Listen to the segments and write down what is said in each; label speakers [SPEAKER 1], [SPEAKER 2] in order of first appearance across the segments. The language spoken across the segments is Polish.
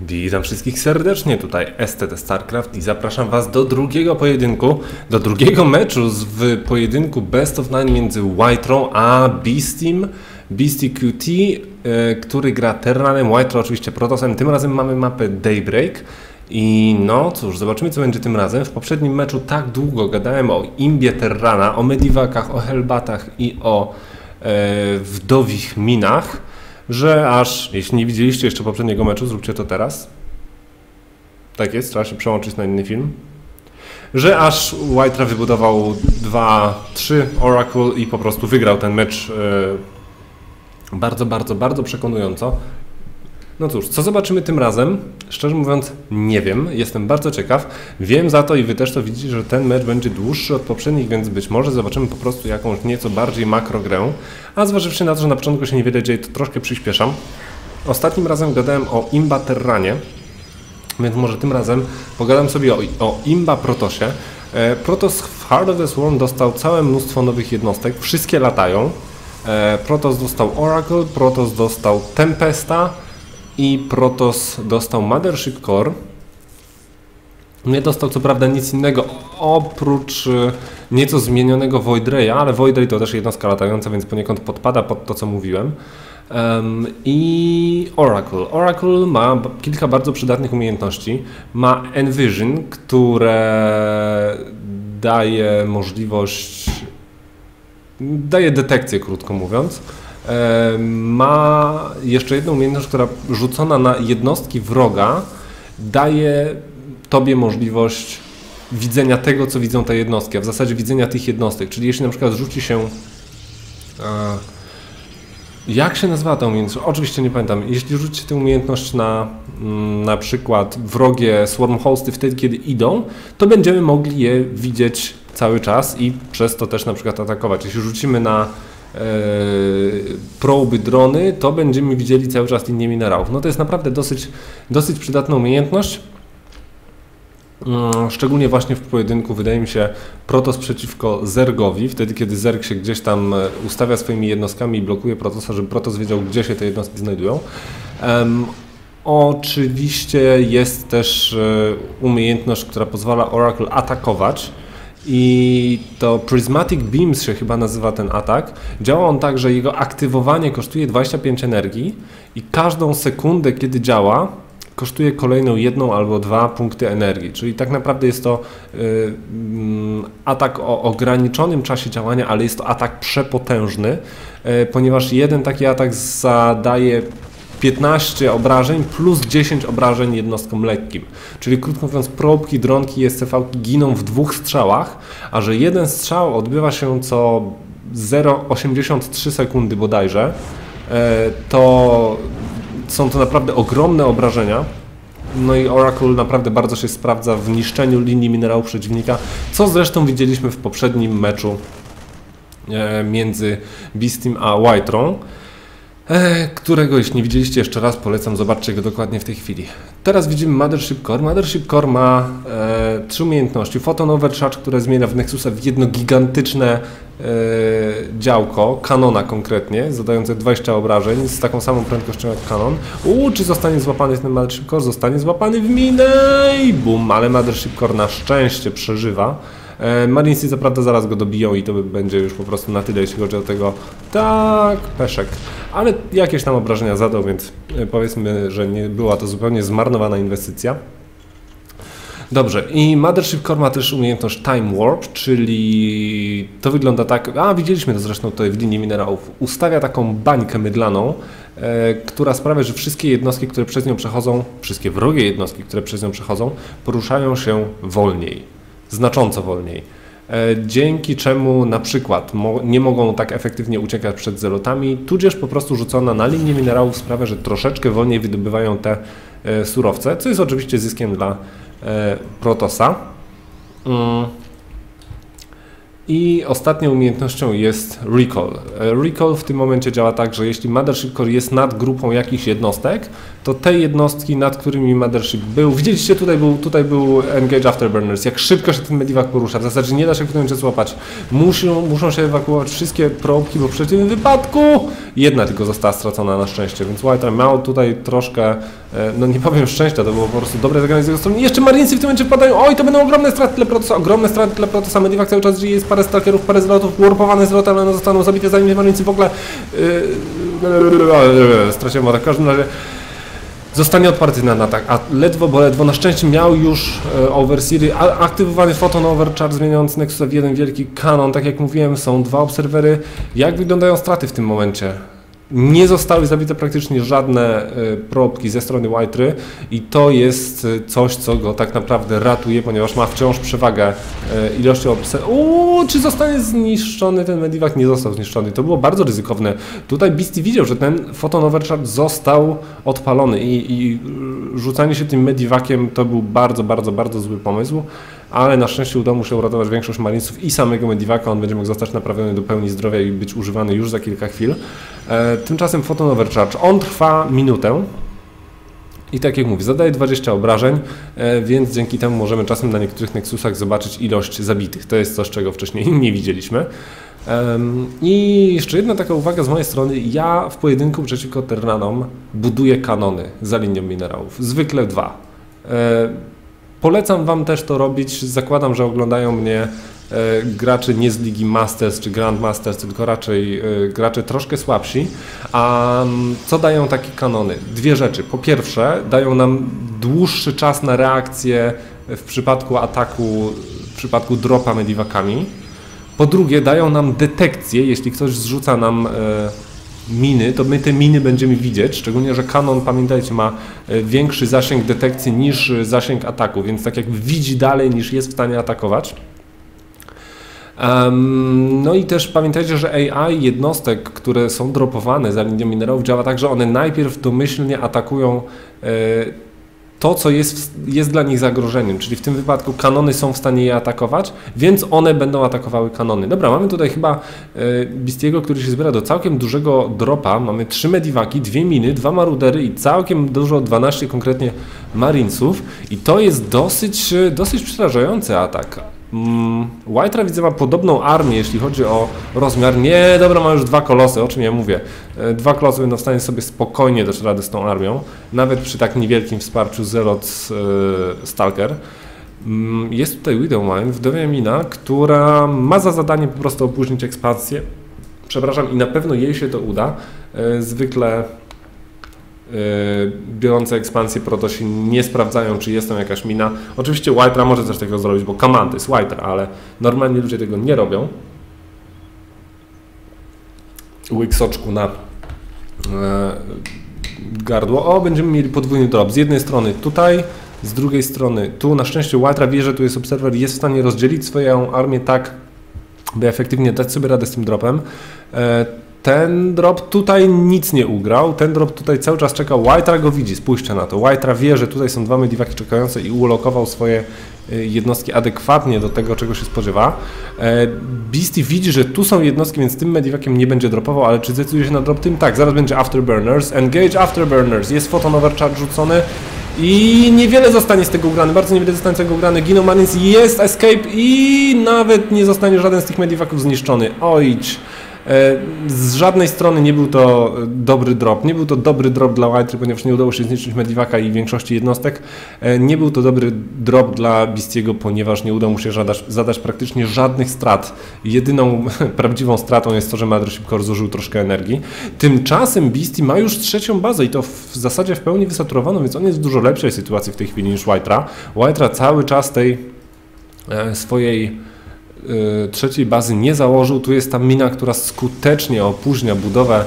[SPEAKER 1] Witam wszystkich serdecznie, tutaj STT StarCraft i zapraszam Was do drugiego pojedynku, do drugiego meczu z, w pojedynku Best of Nine między Whiterą a Beastim, Beastie QT, e, który gra Terranem, White oczywiście Protosem, tym razem mamy mapę Daybreak i no cóż, zobaczymy co będzie tym razem. W poprzednim meczu tak długo gadałem o imbie Terrana, o Mediwakach, o Hellbatach i o e, wdowich minach, że aż, jeśli nie widzieliście jeszcze poprzedniego meczu, zróbcie to teraz. Tak jest, trzeba się przełączyć na inny film. Że aż White'a wybudował 2-3 Oracle i po prostu wygrał ten mecz e, bardzo, bardzo, bardzo przekonująco. No cóż, co zobaczymy tym razem? Szczerze mówiąc, nie wiem. Jestem bardzo ciekaw. Wiem za to i wy też to widzicie, że ten mecz będzie dłuższy od poprzednich, więc być może zobaczymy po prostu jakąś nieco bardziej makro grę. A zważywszy na to, że na początku się niewiele dzieje, to troszkę przyspieszam. Ostatnim razem gadałem o Imba Terranie, więc może tym razem pogadam sobie o, o Imba Protosie. E, Protos w Heart of the Swarm dostał całe mnóstwo nowych jednostek, wszystkie latają. E, Protoss dostał Oracle, Protoss dostał Tempesta, i Protoss dostał Mothership Core. Nie dostał co prawda nic innego oprócz e, nieco zmienionego Void Raya, ale Void Ray to też jednostka latająca, więc poniekąd podpada pod to, co mówiłem. Um, I Oracle. Oracle ma kilka bardzo przydatnych umiejętności. Ma Envision, które daje możliwość, daje detekcję, krótko mówiąc ma jeszcze jedną umiejętność, która rzucona na jednostki wroga daje tobie możliwość widzenia tego, co widzą te jednostki, a w zasadzie widzenia tych jednostek. Czyli jeśli na przykład rzuci się. Jak się nazywa ta umiejętność? Oczywiście nie pamiętam. Jeśli rzuci tę umiejętność na mm, na przykład wrogie swarm hosty wtedy, kiedy idą, to będziemy mogli je widzieć cały czas i przez to też na przykład atakować. Jeśli rzucimy na proby drony, to będziemy widzieli cały czas linie minerałów. No to jest naprawdę dosyć, dosyć przydatna umiejętność. Mm, szczególnie właśnie w pojedynku wydaje mi się Protos przeciwko Zergowi, wtedy kiedy Zerg się gdzieś tam e, ustawia swoimi jednostkami i blokuje Protosa, żeby Protos wiedział, gdzie się te jednostki znajdują. Um, oczywiście jest też e, umiejętność, która pozwala Oracle atakować i to Prismatic Beams się chyba nazywa ten atak. Działa on tak, że jego aktywowanie kosztuje 25 energii i każdą sekundę, kiedy działa, kosztuje kolejną jedną albo dwa punkty energii. Czyli tak naprawdę jest to y, y, atak o ograniczonym czasie działania, ale jest to atak przepotężny, y, ponieważ jeden taki atak zadaje 15 obrażeń plus 10 obrażeń jednostkom lekkim. Czyli krótko mówiąc, probki, dronki i SCV giną w dwóch strzałach, a że jeden strzał odbywa się co 0,83 sekundy bodajże, e, to są to naprawdę ogromne obrażenia. No i Oracle naprawdę bardzo się sprawdza w niszczeniu linii minerałów przeciwnika, co zresztą widzieliśmy w poprzednim meczu e, między Beastim a Whiterą. E, którego jeśli nie widzieliście jeszcze raz polecam, zobaczcie go dokładnie w tej chwili. Teraz widzimy Mothership Core. Mothership Core ma e, trzy umiejętności. Photon Overcharge, które zmienia w Nexusa w jedno gigantyczne e, działko, kanona konkretnie, zadające 20 obrażeń z taką samą prędkością jak kanon. Uuu, czy zostanie złapany ten Mothership Core? Zostanie złapany w minę i bum, ale Mothership Core na szczęście przeżywa. E, Marinesy co prawda zaraz go dobiją i to będzie już po prostu na tyle, jeśli chodzi o tego. Tak, peszek. Ale jakieś tam obrażenia zadał, więc e, powiedzmy, że nie była to zupełnie zmarnowana inwestycja. Dobrze, i Mothership Core ma też umiejętność Time Warp, czyli to wygląda tak, a widzieliśmy to zresztą tutaj w linii minerałów, ustawia taką bańkę mydlaną, e, która sprawia, że wszystkie jednostki, które przez nią przechodzą, wszystkie wrogie jednostki, które przez nią przechodzą, poruszają się wolniej znacząco wolniej. E, dzięki czemu na przykład nie mogą tak efektywnie uciekać przed zelotami, tudzież po prostu rzucona na linię minerałów sprawia, że troszeczkę wolniej wydobywają te e, surowce, co jest oczywiście zyskiem dla e, Protosa. I ostatnią umiejętnością jest Recall. E, recall w tym momencie działa tak, że jeśli Mothership Core jest nad grupą jakichś jednostek, to te jednostki, nad którymi Mothership był, widzieliście tutaj był, tutaj był Engage Afterburners, jak szybko się ten Medivac porusza, w zasadzie nie da się w tym momencie złapać. Muszą, muszą się ewakuować wszystkie probki, bo w przeciwnym wypadku jedna tylko została stracona na szczęście, więc White miał tutaj troszkę, e, no nie powiem szczęścia, to było po prostu dobre zagranie z jego strony. Jeszcze Marinesy w tym momencie wpadają, oj to będą ogromne straty dla Protosa, ogromne straty dla Protosa, Medivac cały czas jest parę stalkerów, parę zlotów, warpowane zloty, ale one zostaną zabite zanim Marinesy w ogóle yy, straciłem w każdym razie zostanie odparty na atak, a ledwo, bo ledwo na szczęście miał już e, Overseery, aktywowany Photon Overcharge zmieniający Nexusa w jeden wielki kanon, tak jak mówiłem, są dwa obserwery. Jak wyglądają straty w tym momencie? Nie zostały zabite praktycznie żadne e, probki ze strony Whitery i to jest e, coś, co go tak naprawdę ratuje, ponieważ ma wciąż przewagę e, ilości obserwatorów. Czy zostanie zniszczony ten Medivac? Nie został zniszczony. To było bardzo ryzykowne. Tutaj Beastie widział, że ten Photon Overcharge został odpalony i, i rzucanie się tym Medivaciem to był bardzo, bardzo, bardzo zły pomysł ale na szczęście udało mu się uratować większość marinesów i samego Medivaka. On będzie mógł zostać naprawiony do pełni zdrowia i być używany już za kilka chwil. E, tymczasem Photon Overcharge, on trwa minutę. I tak jak mówię, zadaje 20 obrażeń, e, więc dzięki temu możemy czasem na niektórych Nexusach zobaczyć ilość zabitych. To jest coś, czego wcześniej nie widzieliśmy. I jeszcze jedna taka uwaga z mojej strony. Ja w pojedynku przeciwko Terranom buduję kanony za linią minerałów. Zwykle dwa. Polecam Wam też to robić. Zakładam, że oglądają mnie e, gracze nie z Ligi Masters czy Grandmasters, tylko raczej e, gracze troszkę słabsi. A mm, co dają takie kanony? Dwie rzeczy. Po pierwsze, dają nam dłuższy czas na reakcję w przypadku ataku, w przypadku dropa mediwakami. Po drugie, dają nam detekcję, jeśli ktoś zrzuca nam e, miny, to my te miny będziemy widzieć, szczególnie, że kanon, pamiętajcie, ma e, większy zasięg detekcji niż e, zasięg ataku, więc tak jakby widzi dalej niż jest w stanie atakować. Um, no i też pamiętajcie, że AI jednostek, które są dropowane za linią minerałów działa tak, że one najpierw domyślnie atakują e, to, co jest, jest dla nich zagrożeniem, czyli w tym wypadku kanony są w stanie je atakować, więc one będą atakowały kanony. Dobra, mamy tutaj chyba e, Bistiego, który się zbiera do całkiem dużego dropa. Mamy trzy mediwaki, dwie miny, dwa marudery i całkiem dużo, 12 konkretnie marinesów i to jest dosyć, dosyć przerażający atak. Mm, White widzę ma podobną armię, jeśli chodzi o rozmiar. Nie, dobra, ma już dwa kolosy, o czym ja mówię. E, dwa kolosy będą w stanie sobie spokojnie dać radę z tą armią, nawet przy tak niewielkim wsparciu Zeroth e, Stalker. Mm, jest tutaj Widowmine, wdowia mina, która ma za zadanie po prostu opóźnić ekspansję. Przepraszam, i na pewno jej się to uda. E, zwykle biorące ekspansję Protosi nie sprawdzają, czy jest tam jakaś mina. Oczywiście Whitera może coś takiego zrobić, bo command jest Whiter, ale normalnie ludzie tego nie robią. Łyk soczku na e, gardło. O, będziemy mieli podwójny drop. Z jednej strony tutaj, z drugiej strony tu. Na szczęście Whitera wie, że tu jest obserwer jest w stanie rozdzielić swoją armię tak, by efektywnie dać sobie radę z tym dropem. Ten drop tutaj nic nie ugrał, ten drop tutaj cały czas czekał, White'a go widzi, spójrzcie na to, White'a wie, że tutaj są dwa mediwaki czekające i ulokował swoje y, jednostki adekwatnie do tego, czego się spodziewa. E, Beastie widzi, że tu są jednostki, więc tym mediwakiem nie będzie dropował, ale czy zdecyduje się na drop tym? Tak, zaraz będzie Afterburners, Engage Afterburners, jest Photon Overcharge rzucony, i niewiele zostanie z tego ugrany, bardzo niewiele zostanie z tego ugrany. Giną Marines, jest Escape i nawet nie zostanie żaden z tych mediwaków zniszczony. Ojcz. E, z żadnej strony nie był to dobry drop. Nie był to dobry drop dla White, ponieważ nie udało się zniszczyć Medivaka i większości jednostek. E, nie był to dobry drop dla Bistiego, ponieważ nie udało mu się zadać, zadać praktycznie żadnych strat. Jedyną prawdziwą stratą jest to, że Mothership Core zużył troszkę energii. Tymczasem Beastie ma już trzecią bazę i to w zasadzie w pełni wysaturowaną, więc on jest w dużo lepszej sytuacji w tej chwili niż White'a. White'a cały czas tej e, swojej trzeciej bazy nie założył. Tu jest ta mina, która skutecznie opóźnia budowę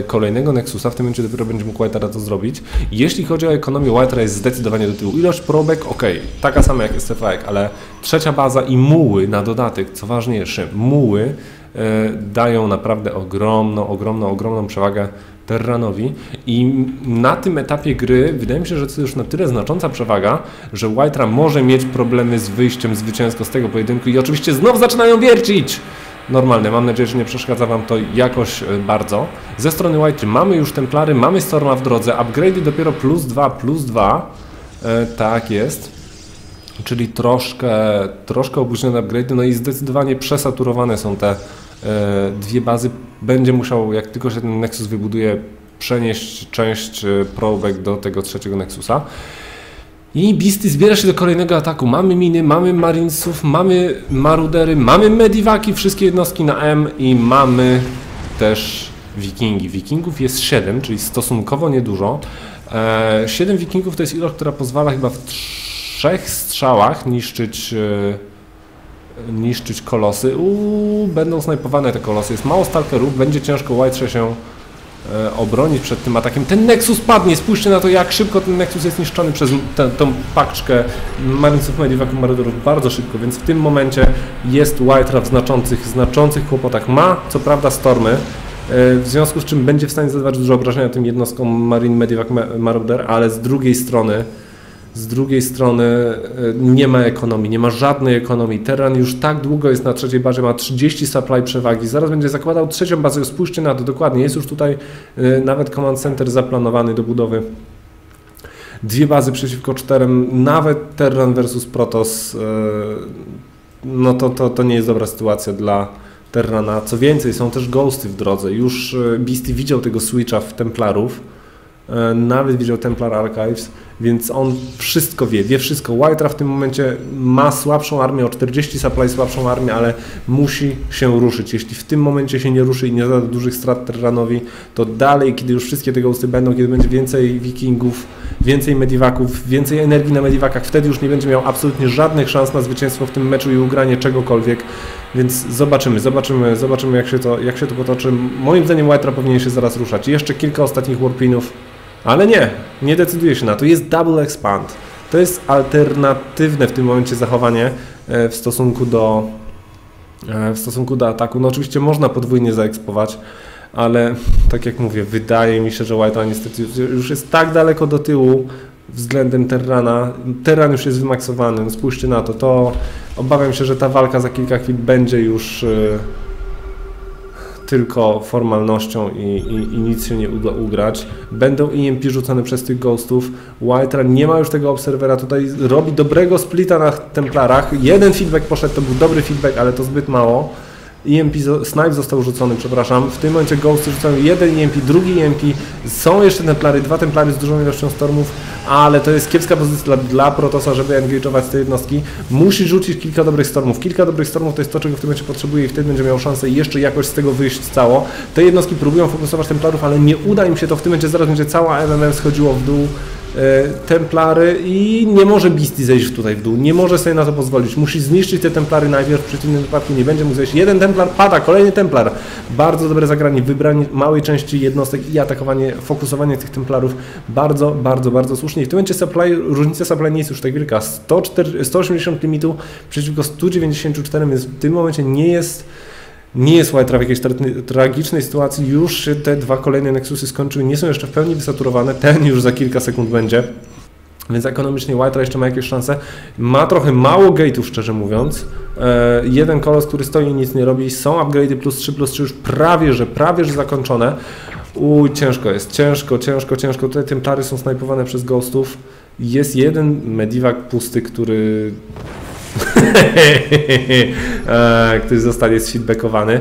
[SPEAKER 1] y, kolejnego Nexusa, w tym momencie dopiero będzie mógł Whitera to zrobić. Jeśli chodzi o ekonomię, Whitera jest zdecydowanie do tyłu. Ilość probek, ok, taka sama jak STFAEK, ale trzecia baza i muły na dodatek, co ważniejsze, muły y, dają naprawdę ogromną, ogromną, ogromną przewagę Terranowi i na tym etapie gry wydaje mi się, że to już na tyle znacząca przewaga, że White'a może mieć problemy z wyjściem zwycięsko z tego pojedynku i oczywiście znów zaczynają wiercić! Normalne, mam nadzieję, że nie przeszkadza Wam to jakoś e, bardzo. Ze strony White mamy już Templary, mamy Storma w drodze, upgrade'y dopiero plus 2, plus 2, e, tak jest. Czyli troszkę, troszkę opóźnione upgrade'y, no i zdecydowanie przesaturowane są te dwie bazy będzie musiał, jak tylko się ten Nexus wybuduje, przenieść część e, probek do tego trzeciego Nexusa. I Beasty zbiera się do kolejnego ataku. Mamy miny, mamy Marinesów, mamy Marudery, mamy Medivaki, wszystkie jednostki na M i mamy też Wikingi. Wikingów jest 7, czyli stosunkowo niedużo. 7 e, Wikingów to jest ilość, która pozwala chyba w trzech strzałach niszczyć niszczyć kolosy. Uuu, będą snajpowane te kolosy. Jest mało stalkerów, będzie ciężko White się e, obronić przed tym atakiem. Ten Nexus padnie, spójrzcie na to, jak szybko ten Nexus jest niszczony przez tę, tą paczkę Marinesów Medivac Marauderów bardzo szybko, więc w tym momencie jest White w znaczących, znaczących kłopotach. Ma co prawda stormy, e, w związku z czym będzie w stanie zadawać dużo obrażenia tym jednostkom Marine Medivac Marauder, ale z drugiej strony z drugiej strony e, nie ma ekonomii, nie ma żadnej ekonomii. Terran już tak długo jest na trzeciej bazie, ma 30 supply przewagi. Zaraz będzie zakładał trzecią bazę. Spójrzcie na to dokładnie. Jest już tutaj e, nawet command center zaplanowany do budowy. Dwie bazy przeciwko czterem, nawet Terran versus Protoss. E, no to, to, to nie jest dobra sytuacja dla Terrana. Co więcej, są też ghosty w drodze. Już Beastie widział tego switcha w Templarów nawet widział Templar Archives, więc on wszystko wie, wie wszystko. White'a w tym momencie ma słabszą armię, o 40 supply słabszą armię, ale musi się ruszyć. Jeśli w tym momencie się nie ruszy i nie zada dużych strat Terranowi, to dalej, kiedy już wszystkie te ghosty będą, kiedy będzie więcej wikingów, więcej mediwaków, więcej energii na mediwakach, wtedy już nie będzie miał absolutnie żadnych szans na zwycięstwo w tym meczu i ugranie czegokolwiek. Więc zobaczymy, zobaczymy, zobaczymy jak się to, jak się to potoczy. Moim zdaniem White'a powinien się zaraz ruszać. Jeszcze kilka ostatnich warpinów ale nie, nie decyduje się na to. Jest double expand. To jest alternatywne w tym momencie zachowanie e, w stosunku do, e, w stosunku do ataku. No oczywiście można podwójnie zaekspować, ale tak jak mówię, wydaje mi się, że White'a niestety już jest tak daleko do tyłu względem Terrana. Terran już jest wymaksowany, no spójrzcie na to. To obawiam się, że ta walka za kilka chwil będzie już e, tylko formalnością i, i, i, nic się nie uda ugrać. Będą EMP rzucone przez tych ghostów. White nie ma już tego obserwera, tutaj robi dobrego splita na Templarach. Jeden feedback poszedł, to był dobry feedback, ale to zbyt mało. EMP, snipe został rzucony, przepraszam. W tym momencie Ghosty rzucają jeden EMP, drugi EMP. Są jeszcze templary, dwa templary z dużą ilością stormów, ale to jest kiepska pozycja dla, dla Protosa, żeby engage'ować te jednostki. Musi rzucić kilka dobrych stormów. Kilka dobrych stormów to jest to, czego w tym momencie potrzebuje i wtedy będzie miał szansę jeszcze jakoś z tego wyjść cało. Te jednostki próbują fokusować templarów, ale nie uda im się to. W tym momencie zaraz będzie cała MMM schodziło w dół. E, templary i nie może Beastie zejść tutaj w dół, nie może sobie na to pozwolić, musi zniszczyć te Templary najpierw, w przeciwnym wypadku nie będzie mógł zejść. Jeden Templar pada, kolejny Templar, bardzo dobre zagranie, wybranie małej części jednostek i atakowanie, fokusowanie tych Templarów, bardzo, bardzo, bardzo słusznie. I w tym momencie supply, różnica supply nie jest już tak wielka, 104, 180 limitu przeciwko 194, więc w tym momencie nie jest nie jest White w jakiejś tra tragicznej sytuacji, już te dwa kolejne Nexusy skończyły, nie są jeszcze w pełni wysaturowane, ten już za kilka sekund będzie. Więc ekonomicznie White jeszcze ma jakieś szanse. Ma trochę mało gate'ów, szczerze mówiąc. E, jeden kolos, który stoi i nic nie robi. Są upgrade'y plus 3, plus 3 już prawie, że prawie, że zakończone. Uj, ciężko jest, ciężko, ciężko, ciężko. Tutaj templary są snajpowane przez ghostów. Jest jeden mediwak pusty, który E, który zostanie sfeedbackowany.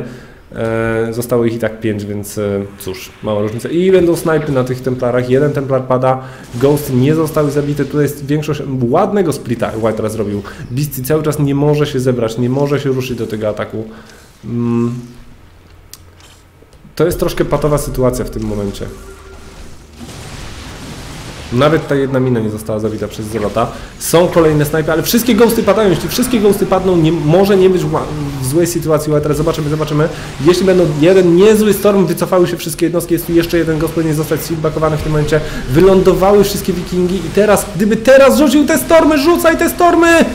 [SPEAKER 1] E, zostało ich i tak 5, więc e, cóż, mała różnica. I będą snajpy na tych templarach. Jeden templar pada, Ghost nie zostały zabite. Tutaj jest większość ładnego splita White teraz zrobił. Beastie cały czas nie może się zebrać, nie może się ruszyć do tego ataku. Mm. To jest troszkę patowa sytuacja w tym momencie. Nawet ta jedna mina nie została zabita przez Zolota. Są kolejne snajpy, ale wszystkie ghosty padają. Jeśli wszystkie ghosty padną, nie, może nie być w złej sytuacji teraz Zobaczymy, zobaczymy. Jeśli będą jeden niezły storm, wycofały się wszystkie jednostki, jest tu jeszcze jeden ghost, powinien zostać feedbackowany w tym momencie. Wylądowały wszystkie wikingi i teraz, gdyby teraz rzucił te stormy, rzucaj te stormy!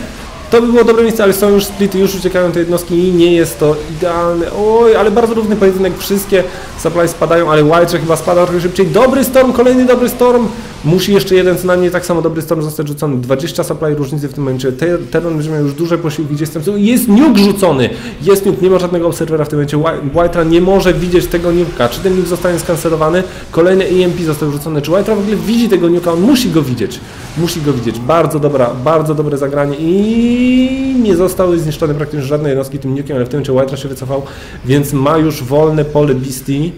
[SPEAKER 1] To by było dobre miejsce, ale są już splity, już uciekają te jednostki i nie jest to idealne. Oj, ale bardzo równy pojedynek, wszystkie supply spadają, ale White chyba spada trochę szybciej. Dobry storm, kolejny dobry storm. Musi jeszcze jeden co najmniej tak samo dobry storm zostać rzucony. 20 supply różnicy w tym momencie. Terran będzie miał już duże posiłki, gdzieś tam jest nuke rzucony. Jest nuke, nie ma żadnego obserwera w tym momencie. White'a nie może widzieć tego nuke'a. Czy ten nuke zostanie skancelowany? Kolejny EMP został rzucony. Czy White'a w ogóle widzi tego nuke'a? On musi go widzieć. Musi go widzieć. Bardzo dobra, bardzo dobre zagranie i nie zostały zniszczone praktycznie żadne jednostki tym nuke'iem, ale w tym momencie White'a się wycofał, więc ma już wolne pole Beastie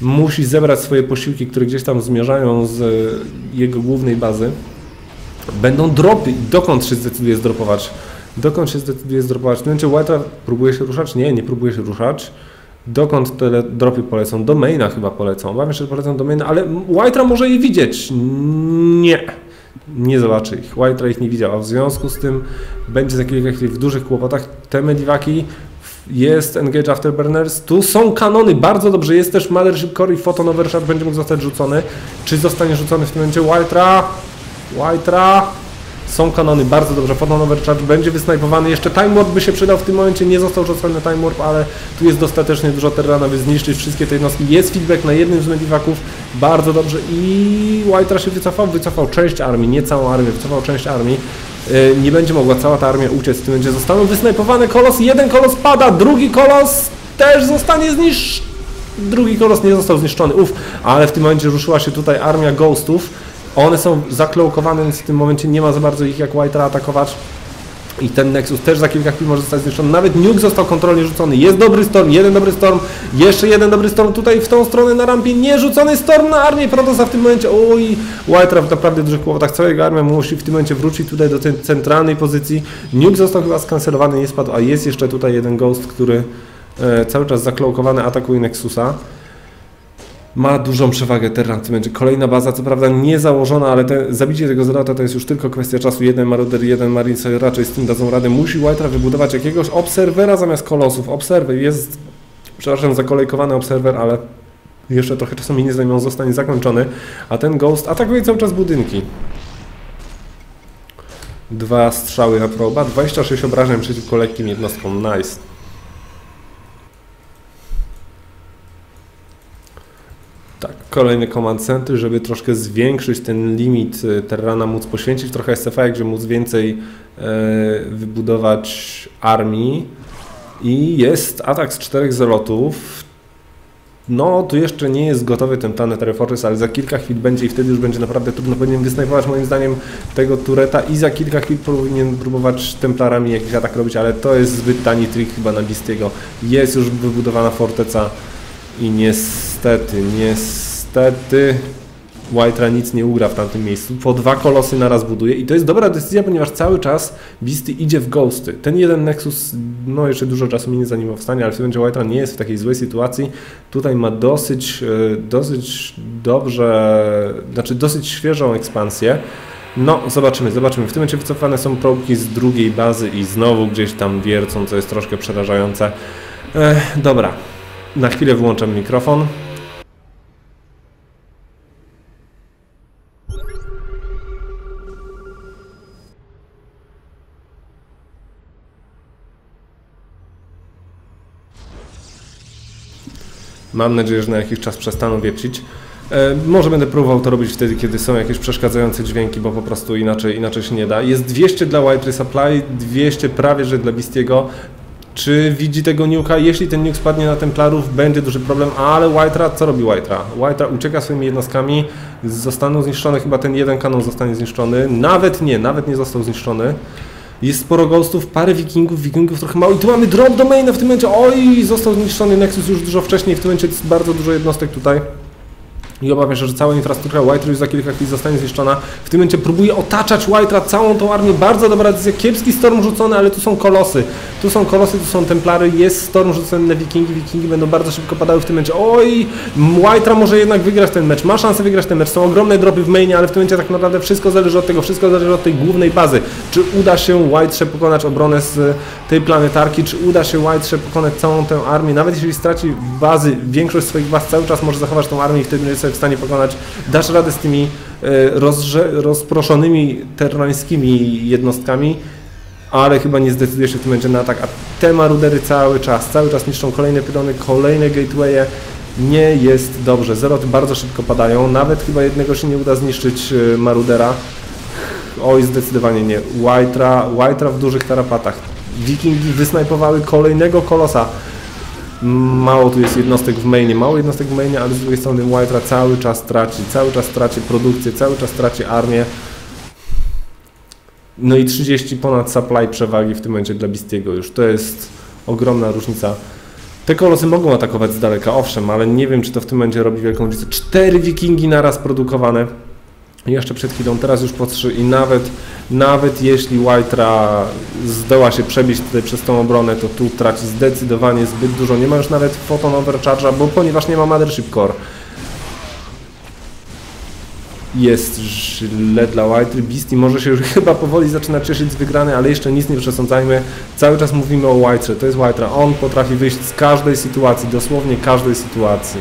[SPEAKER 1] musi zebrać swoje posiłki, które gdzieś tam zmierzają z jego głównej bazy. Będą dropy. Dokąd się zdecyduje zdropować? Dokąd się zdecyduje zdropować? W tym momencie White'a próbuje się ruszać? Nie, nie próbuje się ruszać. Dokąd te dropy polecą? Do maina chyba polecą. Obawiam się, że polecą do maina, ale White'a może je widzieć. Nie. Nie zobaczy ich. White'a ich nie widział, a w związku z tym będzie za kilka chwil w dużych kłopotach. Te mediwaki jest Engage Afterburners, tu są kanony, bardzo dobrze, jest też Mothership Core i Photon Overcharge będzie mógł zostać rzucony. Czy zostanie rzucony w tym momencie White'a? White'a? Są kanony, bardzo dobrze, Photon Overcharge będzie wysnajpowany, jeszcze Time Warp by się przydał w tym momencie, nie został rzucony Time Warp, ale tu jest dostatecznie dużo terrana, by zniszczyć wszystkie te jednostki. Jest feedback na jednym z mediwaków, bardzo dobrze. I White'a się wycofał, wycofał część armii, nie całą armię, wycofał część armii. Y, nie będzie mogła cała ta armia uciec, w tym będzie zostaną wysnajpowane kolos, jeden kolos pada, drugi kolos też zostanie zniszczony. Drugi kolos nie został zniszczony, uff, ale w tym momencie ruszyła się tutaj armia ghostów. One są zaklokowane, więc w tym momencie nie ma za bardzo ich jak White atakować. I ten Nexus też za kilka chwil może zostać zniszczony. Nawet Nuke został kontrolnie rzucony. Jest dobry storm, jeden dobry storm, jeszcze jeden dobry storm tutaj w tą stronę na rampie. Nie rzucony storm na armię Protosa w tym momencie. Oj, White w naprawdę dużych kłopotach. Całego armia musi w tym momencie wrócić tutaj do tej centralnej pozycji. Nuke został chyba skancelowany, nie spadł, a jest jeszcze tutaj jeden Ghost, który e, cały czas zaklokowany atakuje Nexusa ma dużą przewagę Terran w. Kolejna baza, co prawda nie założona, ale te, zabicie tego Zerata to jest już tylko kwestia czasu. Jeden Marauder, jeden Marine sobie raczej z tym dadzą radę. Musi White'a wybudować jakiegoś obserwera zamiast kolosów. Obserwer jest, przepraszam, zakolejkowany obserwer, ale jeszcze trochę czasu mi nie zajmie, on zostanie zakończony. A ten Ghost atakuje cały czas budynki. Dwa strzały na proba, 26 obrażeń przeciwko lekkim jednostkom. Nice. Kolejny command center, żeby troszkę zwiększyć ten limit y, Terrana, móc poświęcić trochę SFA, żeby móc więcej e, wybudować armii. I jest atak z czterech zelotów. No, tu jeszcze nie jest gotowy ten Planetary Fortress, ale za kilka chwil będzie i wtedy już będzie naprawdę trudno. Powinien wysnajpować moim zdaniem tego tureta i za kilka chwil powinien próbować Templarami jakiś atak robić, ale to jest zbyt tani trik chyba na Bistiego. Jest już wybudowana forteca i niestety, niestety White'a nic nie ugra w tamtym miejscu. Po dwa kolosy naraz buduje i to jest dobra decyzja, ponieważ cały czas Beasty idzie w ghosty. Ten jeden Nexus, no jeszcze dużo czasu minie zanim powstanie, ale w tym White'a nie jest w takiej złej sytuacji. Tutaj ma dosyć, e, dosyć dobrze, znaczy dosyć świeżą ekspansję. No, zobaczymy, zobaczymy. W tym momencie wycofane są probki z drugiej bazy i znowu gdzieś tam wiercą, co jest troszkę przerażające. Ech, dobra, na chwilę wyłączam mikrofon. Mam nadzieję, że na jakiś czas przestaną wiercić. E, może będę próbował to robić wtedy, kiedy są jakieś przeszkadzające dźwięki, bo po prostu inaczej, inaczej się nie da. Jest 200 dla White Resupply, 200 prawie, że dla Bistiego. Czy widzi tego Nuke'a? Jeśli ten Nuke spadnie na Templarów, będzie duży problem, ale White'ra, co robi White'ra? White'ra ucieka swoimi jednostkami, zostaną zniszczone, chyba ten jeden kanon zostanie zniszczony. Nawet nie, nawet nie został zniszczony. Jest sporo ghostów, parę wikingów, wikingów trochę mało. I tu mamy drop domaina w tym momencie, oj, został zniszczony Nexus już dużo wcześniej, w tym momencie jest bardzo dużo jednostek tutaj i obawiam się, że cała infrastruktura White już za kilka chwil zostanie zniszczona. W tym momencie próbuje otaczać White'a całą tą armię. Bardzo dobra decyzja. Kiepski storm rzucony, ale tu są kolosy. Tu są kolosy, tu są templary. Jest storm rzucony na wikingi. Wikingi będą bardzo szybko padały w tym momencie. Oj, White'a może jednak wygrać ten mecz. Ma szansę wygrać ten mecz. Są ogromne dropy w mainie, ale w tym momencie tak naprawdę wszystko zależy od tego. Wszystko zależy od tej głównej bazy. Czy uda się White'sze pokonać obronę z tej planetarki? Czy uda się White'sze pokonać całą tę armię? Nawet jeśli straci bazy, większość swoich baz cały czas może zachować tą armię i wtedy będzie w stanie pokonać, dasz radę z tymi e, rozproszonymi terrańskimi jednostkami. ale chyba nie zdecyduje się w tym momencie na atak, a te marudery cały czas, cały czas niszczą kolejne pylony, kolejne gatewaye, nie jest dobrze. Zeroty bardzo szybko padają, nawet chyba jednego się nie uda zniszczyć y, marudera. Oj, zdecydowanie nie. White'a, White'a w dużych tarapatach. Wikingi wysnajpowały kolejnego kolosa. Mało tu jest jednostek w mainie, mało jednostek w mainie, ale z drugiej strony White'a cały czas traci, cały czas traci produkcję, cały czas traci armię. No i 30 ponad supply przewagi w tym momencie dla Bistiego już. To jest ogromna różnica. Te kolosy mogą atakować z daleka, owszem, ale nie wiem, czy to w tym momencie robi wielką różnicę. Cztery wikingi naraz produkowane. Jeszcze przed chwilą, teraz już po trzy i nawet, nawet jeśli White'a zdoła się przebić tutaj przez tą obronę, to tu traci zdecydowanie zbyt dużo. Nie ma już nawet photon overcharge'a, bo ponieważ nie ma Mothership Core jest źle dla White. Beastie może się już chyba powoli zaczyna cieszyć z wygranej, ale jeszcze nic nie przesądzajmy. Cały czas mówimy o White, to jest White. On potrafi wyjść z każdej sytuacji, dosłownie każdej sytuacji.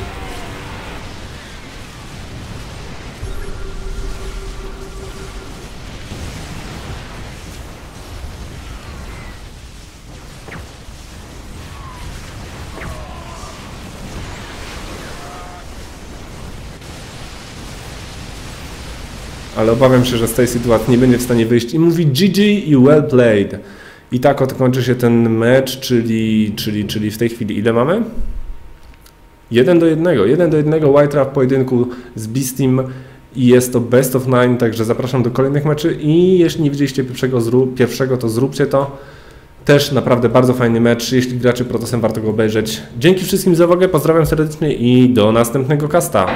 [SPEAKER 1] Ale obawiam się, że z tej sytuacji nie będzie w stanie wyjść i mówi GG i well played. I tak oto kończy się ten mecz, czyli, czyli, czyli w tej chwili ile mamy? 1 do 1, 1 do 1 White w pojedynku z Beastim i jest to best of nine, także zapraszam do kolejnych meczy i jeśli nie widzieliście pierwszego, pierwszego to zróbcie to. Też naprawdę bardzo fajny mecz, jeśli gracie Protosem warto go obejrzeć. Dzięki wszystkim za uwagę, pozdrawiam serdecznie i do następnego kasta.